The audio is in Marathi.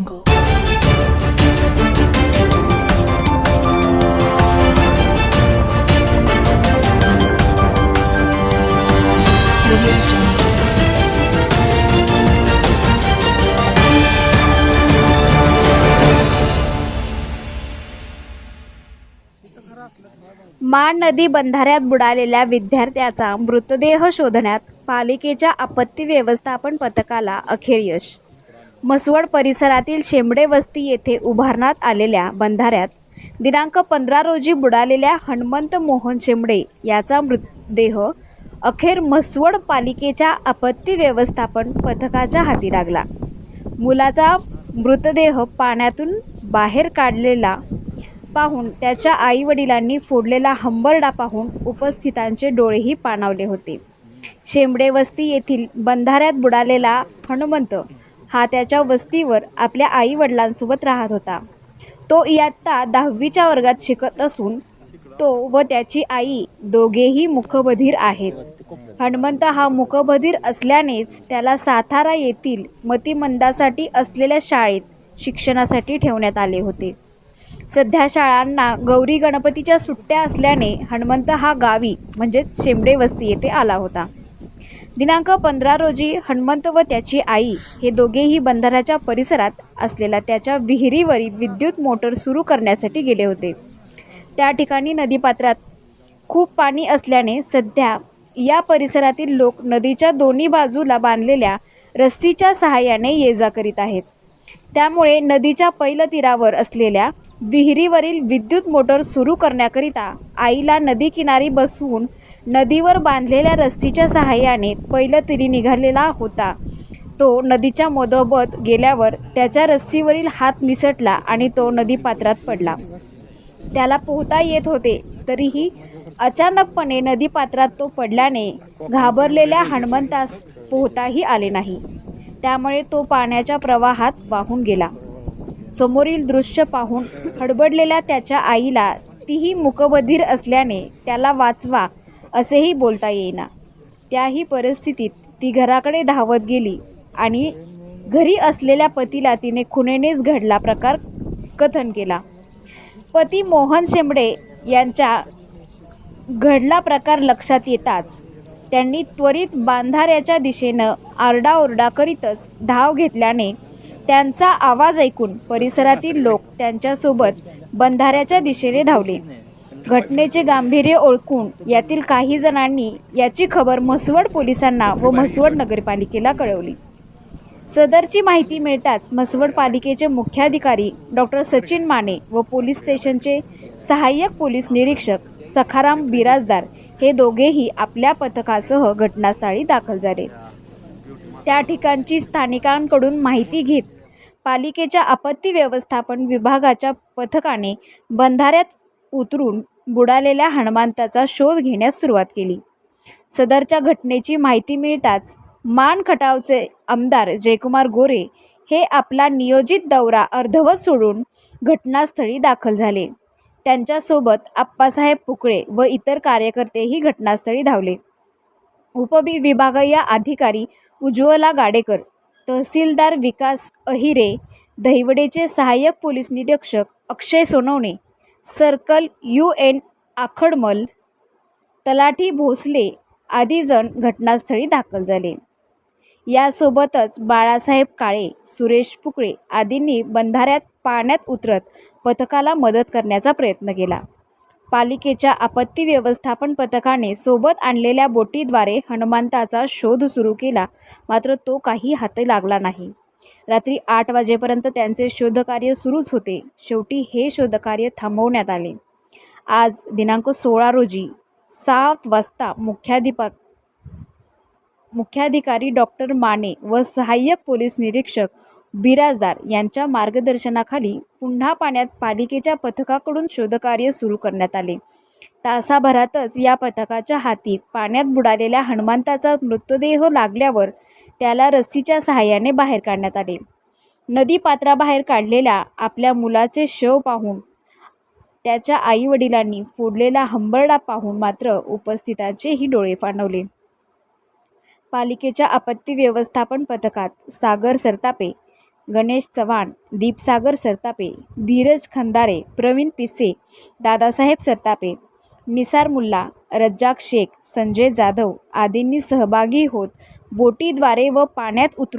Jungle. माण नदी बंधाऱ्यात बुडालेल्या विद्यार्थ्याचा मृतदेह शोधण्यात पालिकेच्या आपत्ती व्यवस्थापन पथकाला अखेर यश मसवड परिसरातील शेंबडे वस्ती येथे उभारण्यात आलेल्या बंधाऱ्यात दिनांक पंधरा रोजी बुडालेल्या हनुमंत मोहन शेंबडे याचा मृतदेह अखेर मसवड पालिकेच्या आपत्ती व्यवस्थापन पथकाच्या हाती लागला. मुलाचा मृतदेह पाण्यातून बाहेर काढलेला पाहून त्याच्या आईवडिलांनी फोडलेला हंबरडा पाहून उपस्थितांचे डोळेही पाणावले होते. शेंबडे वस्ती येथील बंधाऱ्यात बुडालेला हनुमंत हा त्याच्या वस्तीवर आपल्या आईवडिलांसोबत राहत होता. तो इयत्ता दहावीच्या वर्गात शिकत असून तो व त्याची आई दोघेही मुखबधीर आहेत. हनुमंत हा मुखबधीर असल्यानेच त्याला सातारा येथील मतिमंदासाठी असलेल्या शाळेत शिक्षणासाठी ठेवण्यात आले होते. सध्या शाळांना गौरी गणपतीच्या सुट्ट्या असल्याने हनुमंत हा गावी म्हणजेच शेंबडे वस्ती येथे आला होता. दिनांक पंधरा रोजी हनुमंत व त्याची आई हे दोघेही बंधाऱ्याच्या परिसरात असलेल्या त्याच्या विहिरीवरील विद्युत मोटर सुरू करण्यासाठी गेले होते. त्या ठिकाणी नदीपात्रात खूप पाणी असल्याने सध्या या परिसरातील लोक नदीच्या दोन्ही बाजूला बांधलेल्या रस्सीच्या सहाय्याने ये जा करीत आहेत. त्यामुळे नदीच्या पैल तीरावर असलेल्या विहिरीवरील विद्युत मोटर सुरू करण्याकरिता आईला नदी किनारी बसवून नदीवर बांधलेल्या रस्सीच्या सहाय्याने पहिलं तिरी निघालेला होता. तो नदीच्या मधोमध गेल्यावर त्याच्या रस्सीवरील हात निसटला आणि तो नदीपात्रात पडला. त्याला पोहता येत होते तरीही अचानकपणे नदीपात्रात तो पडल्याने घाबरलेल्या हनुमंतास पोहताही आले नाही. त्यामुळे तो पाण्याच्या प्रवाहात वाहून गेला. समोरील दृश्य पाहून हडबडलेल्या त्याच्या आईला तीही मुकबधीर असल्याने त्याला वाचवा असेही बोलता येईना. त्याही परिस्थितीत ती घराकडे धावत गेली आणि घरी असलेल्या पतीला तिने खुनेनेच घडला प्रकार कथन केला. पती मोहन शेंबडे यांच्या घडला प्रकार लक्षात येताच त्यांनी त्वरित बांधाऱ्याच्या दिशेनं आरडाओरडा करीतच धाव घेतल्याने त्यांचा आवाज ऐकून परिसरातील लोक त्यांच्यासोबत बंधाऱ्याच्या दिशेने धावले. घटनेचे गांभीर्य ओळखून यातील काही जणांनी याची खबर म्हसवड पोलिसांना व म्हसवड नगरपालिकेला कळवली. सदरची माहिती मिळताच म्हसवड पालिकेचे मुख्याधिकारी डॉक्टर सचिन माने व पोलीस स्टेशनचे सहाय्यक पोलीस निरीक्षक सखाराम बिराजदार हे दोघेही आपल्या पथकासह घटनास्थळी दाखल झाले. त्या ठिकाणची स्थानिकांकडून माहिती घेत पालिकेच्या आपत्ती व्यवस्थापन विभागाच्या पथकाने बंधाऱ्यात उतरून बुडालेल्या हनुमंताचा शोध घेण्यास सुरुवात केली. सदरच्या घटनेची माहिती मिळताच मान खटावचे आमदार जयकुमार गोरे हे आपला नियोजित दौरा अर्धवट सोडून घटनास्थळी दाखल झाले. त्यांच्यासोबत आप्पासाहेब पुकळे व इतर कार्यकर्तेही घटनास्थळी धावले. उपविभागीय अधिकारी उज्ज्वला गाडेकर तहसीलदार विकास अहिरे दहिवडेचे सहाय्यक पोलीस निरीक्षक Akshay Sonawane circle U N Akhadmal तलाठी भोसले आदी जण घटनास्थळी दाखल झाले. यासोबतच बाळासाहेब काळे सुरेश पुकळे आदींनी बंधाऱ्यात पाण्यात उतरत पथकाला मदत करण्याचा प्रयत्न केला. पालिकेच्या आपत्ती व्यवस्थापन पथकाने सोबत आणलेल्या बोटीद्वारे हनुमंताचा शोध सुरू केला मात्र तो काही हाती लागला नाही. रात्री आठ वाजेपर्यंत त्यांचे शोधकार्य सुरूच होते. शेवटी हे शोधकार्य थांबवण्यात आले. आज दिनांक सोळा रोजी सात वाजता मुख्याधिपक मुख्याधिकारी डॉक्टर माने व सहाय्यक पोलीस निरीक्षक बिराजदार यांच्या मार्गदर्शनाखाली पुन्हा पाण्यात पालिकेच्या पथकाकडून शोधकार्य सुरू करण्यात आले. तासाभरातच या पथकाच्या हाती पाण्यात बुडालेल्या हनुमंताचा मृतदेह लागल्यावर त्याला रस्सीच्या सहाय्याने बाहेर काढण्यात आले. नदीपात्राबाहेर काढलेल्या आपल्या मुलाचे शव पाहून त्याच्या आईवडिलांनी फोडलेला हंबरडा पाहून मात्र उपस्थितांचेही डोळे फांडवले. पालिकेच्या आपत्ती व्यवस्थापन पथकात सागर सरतापे गणेश चव्हाण दीपसागर सरतापे धीरज खंदारे प्रवीण पिसे दादासाहेब सरतापे निसार मुल्ला रज्जाक शेख संजय जाधव आदींनी सहभागी होत बोटीद्वारे व पाण्यात उतरून